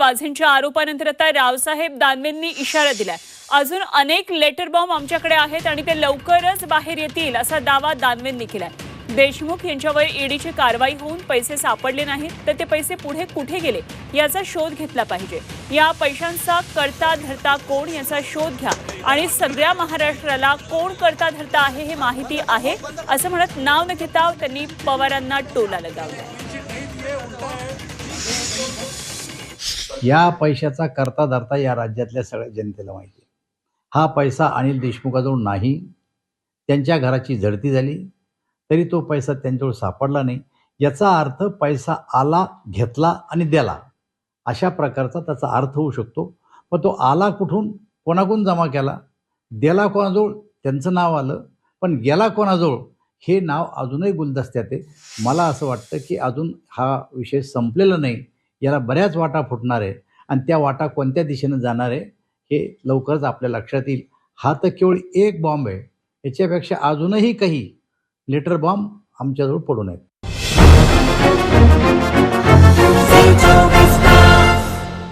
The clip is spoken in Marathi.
वाझेंच्या आरोपानंतर आता रावसाहेब दानवेंनी इशारा दिलाय. अजून अनेक लेटर बॉम्ब आमच्याकडे आहेत आणि ते लवकरच बाहेर येतील असा दावा दानवेंनी केलाय. देशमुख यांच्यावर ईडीची कारवाई होऊन पैसे सापडले नाहीत तर ते पैसे पुढे कुठे गेले याचा शोध घेतला पाहिजे. या पैशांचा करता धरता कोण याचा शोध घ्या आणि सगळ्या महाराष्ट्राला कोण करता धरता आहे हे माहिती आहे असं म्हणत नाव न घेता त्यांनी पवारांना टोला लगावला या पैशाचा करता धरता या राज्यातल्या सगळ्या जनतेला माहिती हा पैसा अनिल देशमुखाजवळ नाही. त्यांच्या घराची झडती झाली. तरी तो पैसा त्यांच्याजवळ सापडला नाही. याचा अर्थ पैसा आला घेतला आणि दिला. अशा प्रकारचा त्याचा अर्थ होऊ शकतो. पण तो आला कुठून? कोणाकडून जमा केला? दिला कोणाजवळ? त्यांचं नाव आलं. पण गेला कोणाजवळ? हे नाव अजूनही गुलदस्त्यात आहे. मला असं वाटतं की अजून हा विषय संपलेला नाही. याला बऱ्याच वाटा फुटणार आहे आणि त्या वाटा कोणत्या दिशेनं जाणार आहे हे लवकरच आपल्या लक्षात येईल. हा तर केवळ एक बॉम्ब आहे. याच्यापेक्षा अजूनही काही लिटर बॉम्ब आमच्याजवळ पडून आहेत